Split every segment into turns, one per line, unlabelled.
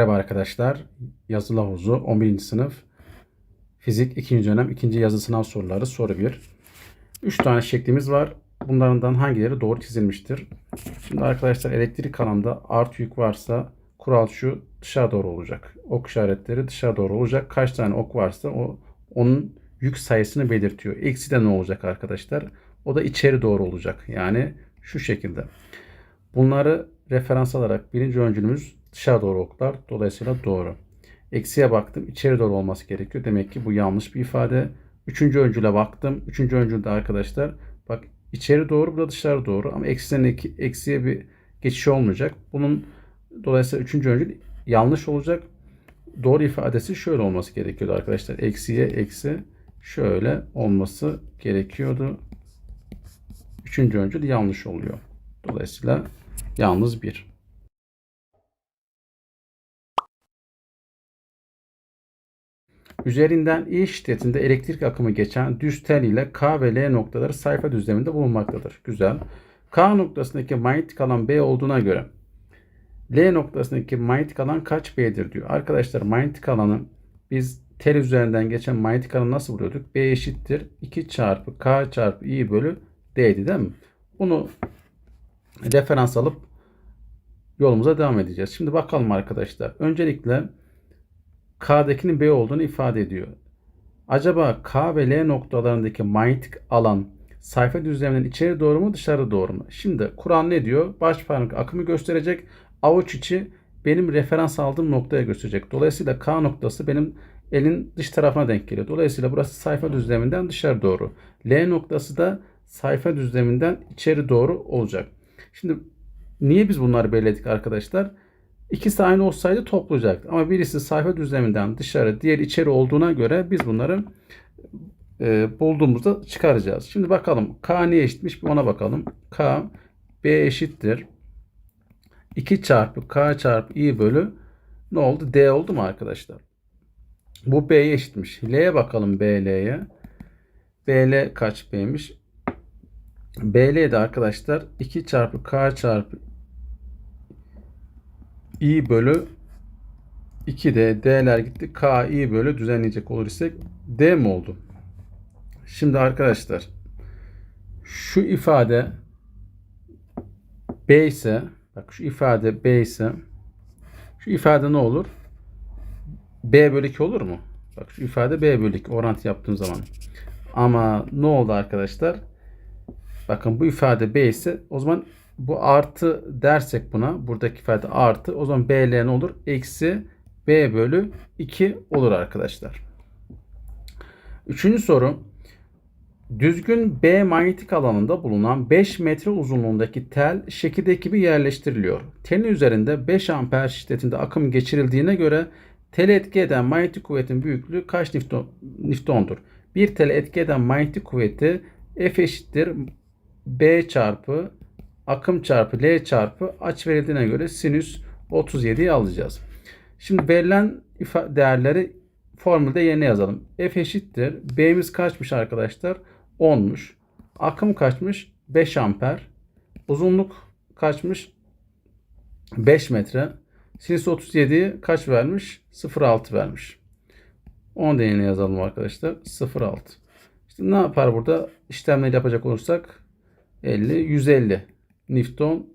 Merhaba arkadaşlar. Yazılı havuzu 11. sınıf fizik 2. dönem 2. yazı sınav soruları soru 1. 3 tane şeklimiz var. Bunlardan hangileri doğru çizilmiştir? Şimdi arkadaşlar elektrik alanında artı yük varsa kural şu dışarı doğru olacak. Ok işaretleri dışarı doğru olacak. Kaç tane ok varsa o onun yük sayısını belirtiyor. Eksi de ne olacak arkadaşlar? O da içeri doğru olacak. Yani şu şekilde. Bunları referans alarak birinci öncülümüz dışarı doğru oklar. Dolayısıyla doğru. Eksiye baktım. içeri doğru olması gerekiyor. Demek ki bu yanlış bir ifade. Üçüncü öncüle baktım. Üçüncü öncülde arkadaşlar bak içeri doğru burada dışarı doğru ama eksiden eksiye bir geçiş olmayacak. Bunun dolayısıyla üçüncü öncül yanlış olacak. Doğru ifadesi şöyle olması gerekiyordu arkadaşlar. Eksiye eksi şöyle olması gerekiyordu. Üçüncü öncül yanlış oluyor. Dolayısıyla yalnız bir. Üzerinden I şiddetinde elektrik akımı geçen düz tel ile K ve L noktaları sayfa düzleminde bulunmaktadır. Güzel. K noktasındaki manyetik alan B olduğuna göre L noktasındaki manyetik alan kaç B'dir diyor. Arkadaşlar manyetik alanı biz tel üzerinden geçen manyetik alanı nasıl buluyorduk? B eşittir 2 çarpı K çarpı I bölü D'ydi değil mi? Bunu referans alıp yolumuza devam edeceğiz. Şimdi bakalım arkadaşlar. Öncelikle K'dakinin B olduğunu ifade ediyor. Acaba K ve L noktalarındaki manyetik alan sayfa düzleminden içeri doğru mu dışarı doğru mu? Şimdi Kur'an ne diyor? Baş parmak akımı gösterecek. Avuç içi benim referans aldığım noktaya gösterecek. Dolayısıyla K noktası benim elin dış tarafına denk geliyor. Dolayısıyla burası sayfa düzleminden dışarı doğru. L noktası da sayfa düzleminden içeri doğru olacak. Şimdi niye biz bunları belirledik arkadaşlar? İkisi aynı olsaydı toplayacaktı. Ama birisi sayfa düzleminden dışarı, diğer içeri olduğuna göre biz bunları e, bulduğumuzda çıkaracağız. Şimdi bakalım K neye eşitmiş bir ona bakalım. K B eşittir. 2 çarpı K çarpı I bölü ne oldu? D oldu mu arkadaşlar? Bu B'ye eşitmiş. L'ye bakalım BL'ye. BL kaç B'miş? BL de arkadaşlar 2 çarpı K çarpı i bölü 2D D'ler gitti. K i bölü düzenleyecek olur isek D mi oldu? Şimdi arkadaşlar şu ifade B ise bak şu ifade B ise şu ifade ne olur? B bölü 2 olur mu? Bak şu ifade B bölü 2 orantı yaptığım zaman. Ama ne oldu arkadaşlar? Bakın bu ifade B ise o zaman bu artı dersek buna buradaki ifade artı o zaman BL ne olur? Eksi B bölü 2 olur arkadaşlar. Üçüncü soru. Düzgün B manyetik alanında bulunan 5 metre uzunluğundaki tel şekildeki gibi yerleştiriliyor. Telin üzerinde 5 amper şiddetinde akım geçirildiğine göre tele etki eden manyetik kuvvetin büyüklüğü kaç nifton, niftondur? Bir tele etki eden manyetik kuvveti F eşittir B çarpı akım çarpı L çarpı aç verildiğine göre sinüs 37'yi alacağız. Şimdi verilen değerleri formülde yerine yazalım. F eşittir. B'miz kaçmış arkadaşlar? 10'muş. Akım kaçmış? 5 amper. Uzunluk kaçmış? 5 metre. Sinüs 37'yi kaç vermiş? 0.6 vermiş. 10 da yerine yazalım arkadaşlar. 0.6. İşte ne yapar burada? İşlemleri yapacak olursak 50, 150 Newton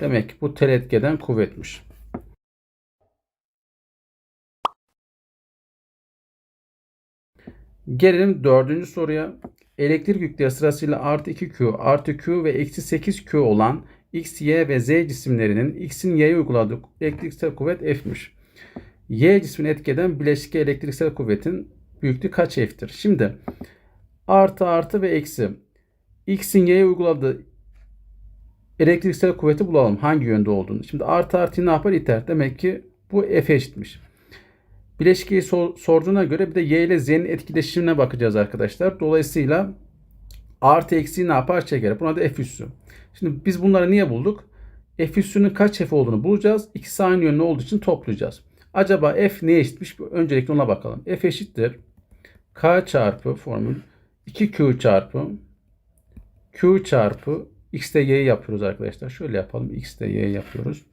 demek ki bu tel etkeden kuvvetmiş. Gelelim dördüncü soruya. Elektrik yükleri sırasıyla artı 2Q, artı Q ve eksi 8Q olan X, Y ve Z cisimlerinin X'in Y'ye uyguladığı elektriksel kuvvet F'miş. Y cismini etkeden bileşik elektriksel kuvvetin büyüklüğü kaç F'tir? Şimdi artı artı ve eksi. X'in Y'ye uyguladığı elektriksel kuvveti bulalım. Hangi yönde olduğunu. Şimdi artı artı ne yapar? iter. Demek ki bu F eşitmiş. Bileşkeyi sor, sorduğuna göre bir de Y ile Z'nin etkileşimine bakacağız arkadaşlar. Dolayısıyla artı eksiği ne yapar? Çeker. Buna da F üssü. Şimdi biz bunları niye bulduk? F üssünün kaç F olduğunu bulacağız. İkisi aynı yönde olduğu için toplayacağız. Acaba F neye eşitmiş? Öncelikle ona bakalım. F eşittir. K çarpı formül 2Q çarpı Q çarpı X'te Y yapıyoruz arkadaşlar. Şöyle yapalım. X'te Y yapıyoruz.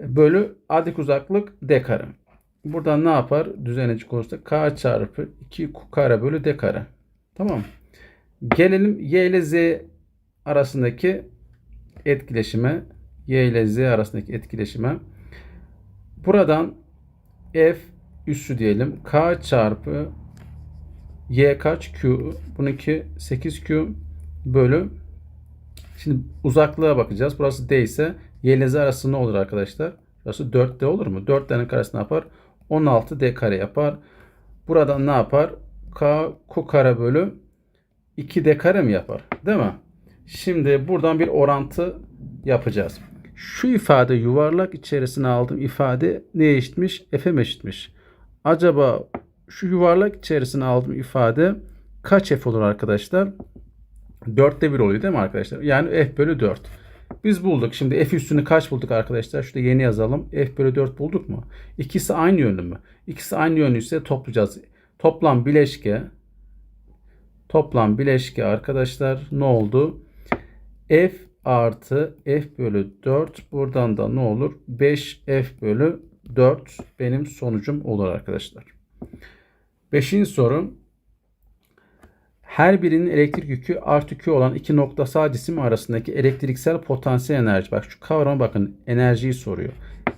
bölü adik uzaklık d kare. Buradan ne yapar? Düzenecek olursa k çarpı 2 q kare bölü d kare. Tamam. Gelelim y ile z arasındaki etkileşime. Y ile z arasındaki etkileşime. Buradan f üssü diyelim. k çarpı y kaç q? Bununki 8q bölü Şimdi uzaklığa bakacağız. Burası d ise y ile z arası ne olur arkadaşlar? Burası 4d olur mu? 4 tane karesi ne yapar? 16 d kare yapar. Buradan ne yapar? k q kare bölü 2 d kare mi yapar? Değil mi? Şimdi buradan bir orantı yapacağız. Şu ifade yuvarlak içerisine aldığım ifade ne eşitmiş? F'e eşitmiş. Acaba şu yuvarlak içerisine aldığım ifade kaç f olur arkadaşlar? 4'te 1 oluyor değil mi arkadaşlar? Yani f bölü 4. Biz bulduk. Şimdi f üstünü kaç bulduk arkadaşlar? Şurada yeni yazalım. f bölü 4 bulduk mu? İkisi aynı yönlü mü? İkisi aynı yönlüyse toplayacağız. Toplam bileşke toplam bileşke arkadaşlar ne oldu? f artı f bölü 4 buradan da ne olur? 5f bölü 4 benim sonucum olur arkadaşlar. Beşinci soru. Her birinin elektrik yükü artı Q olan iki noktasal cisim arasındaki elektriksel potansiyel enerji. Bak şu kavrama bakın enerjiyi soruyor.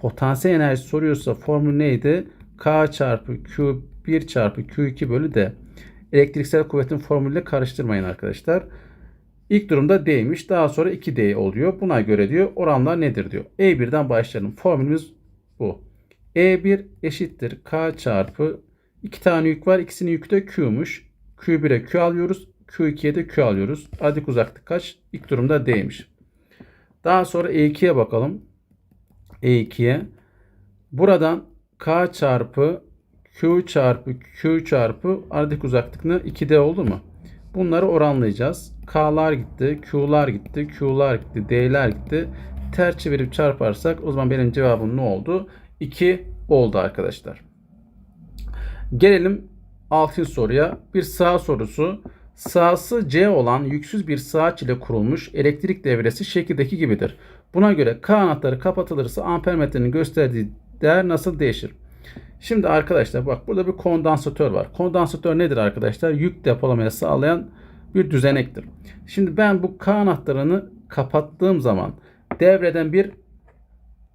Potansiyel enerji soruyorsa formül neydi? K çarpı Q1 çarpı Q2 bölü D. Elektriksel kuvvetin formülüyle karıştırmayın arkadaşlar. İlk durumda D'ymiş. Daha sonra 2D oluyor. Buna göre diyor oranlar nedir diyor. E1'den başlayalım. Formülümüz bu. E1 eşittir K çarpı iki tane yük var. İkisinin yükü de Q'muş. Q1'e Q alıyoruz. Q2'ye de Q alıyoruz. Adik uzaklık kaç? İlk durumda D'ymiş. Daha sonra E2'ye bakalım. E2'ye. Buradan K çarpı Q çarpı Q çarpı aradaki uzaklık ne? 2D oldu mu? Bunları oranlayacağız. K'lar gitti, Q'lar gitti, Q'lar gitti, D'ler gitti. Ters çevirip çarparsak o zaman benim cevabım ne oldu? 2 oldu arkadaşlar. Gelelim 6. soruya. Bir sağ sorusu. Sahası C olan yüksüz bir saat ile kurulmuş elektrik devresi şekildeki gibidir. Buna göre K anahtarı kapatılırsa ampermetrenin gösterdiği değer nasıl değişir? Şimdi arkadaşlar bak burada bir kondansatör var. Kondansatör nedir arkadaşlar? Yük depolamayı sağlayan bir düzenektir. Şimdi ben bu K anahtarını kapattığım zaman devreden bir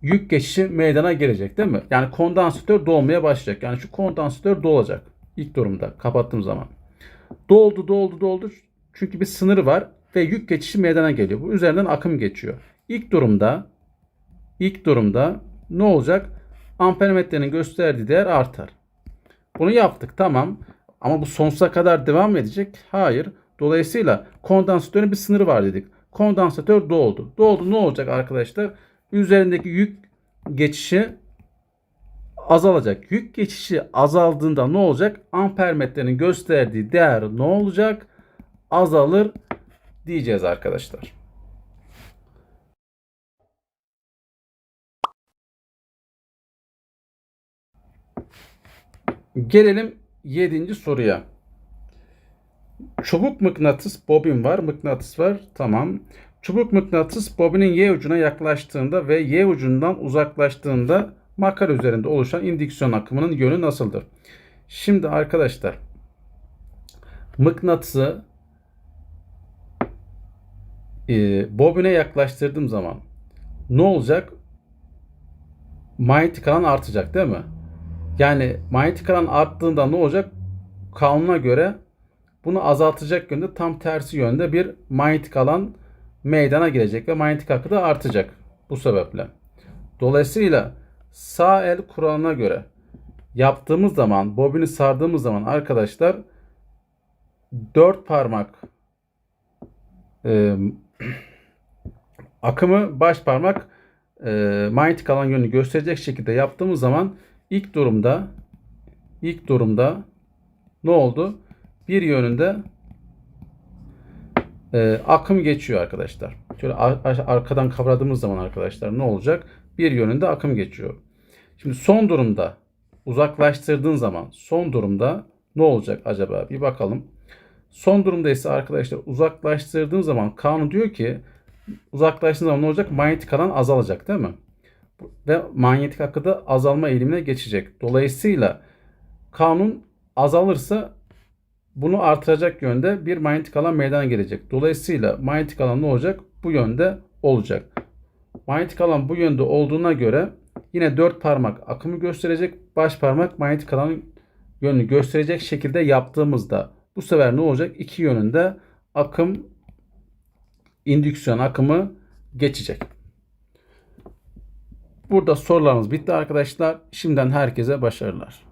yük geçişi meydana gelecek değil mi? Yani kondansatör dolmaya başlayacak. Yani şu kondansatör dolacak ilk durumda kapattığım zaman. Doldu doldu doldu çünkü bir sınırı var ve yük geçişi meydana geliyor. Bu üzerinden akım geçiyor. İlk durumda ilk durumda ne olacak? Ampermetrenin gösterdiği değer artar. Bunu yaptık tamam. Ama bu sonsuza kadar devam edecek? Hayır. Dolayısıyla kondansatörün bir sınırı var dedik. Kondansatör doldu. Doldu ne olacak arkadaşlar? Üzerindeki yük geçişi azalacak. Yük geçişi azaldığında ne olacak? Ampermetrenin gösterdiği değer ne olacak? Azalır diyeceğiz arkadaşlar. Gelelim 7. soruya. Çubuk mıknatıs bobin var, mıknatıs var. Tamam. Çubuk mıknatıs bobinin Y ucuna yaklaştığında ve Y ucundan uzaklaştığında makar üzerinde oluşan indüksiyon akımının yönü nasıldır? Şimdi arkadaşlar mıknatısı e, bobine yaklaştırdığım zaman ne olacak? Manyetik alan artacak değil mi? Yani manyetik alan arttığında ne olacak? Kanuna göre bunu azaltacak yönde tam tersi yönde bir manyetik alan meydana gelecek ve manyetik akı da artacak bu sebeple. Dolayısıyla sağ el kuralına göre yaptığımız zaman, bobini sardığımız zaman arkadaşlar dört parmak e, akımı baş parmak e, manyetik alan yönünü gösterecek şekilde yaptığımız zaman ilk durumda ilk durumda ne oldu? Bir yönünde e, akım geçiyor arkadaşlar. Şöyle ar- arkadan kavradığımız zaman arkadaşlar ne olacak? Bir yönünde akım geçiyor. Şimdi son durumda uzaklaştırdığın zaman son durumda ne olacak acaba? Bir bakalım. Son durumda ise arkadaşlar uzaklaştırdığın zaman kanun diyor ki uzaklaştığın zaman ne olacak? Manyetik alan azalacak değil mi? ve manyetik akı da azalma eğilimine geçecek. Dolayısıyla kanun azalırsa bunu artıracak yönde bir manyetik alan meydana gelecek. Dolayısıyla manyetik alan ne olacak? Bu yönde olacak. Manyetik alan bu yönde olduğuna göre yine dört parmak akımı gösterecek. Baş parmak manyetik alanın yönünü gösterecek şekilde yaptığımızda bu sefer ne olacak? İki yönünde akım indüksiyon akımı geçecek. Burada sorularımız bitti arkadaşlar. Şimdiden herkese başarılar.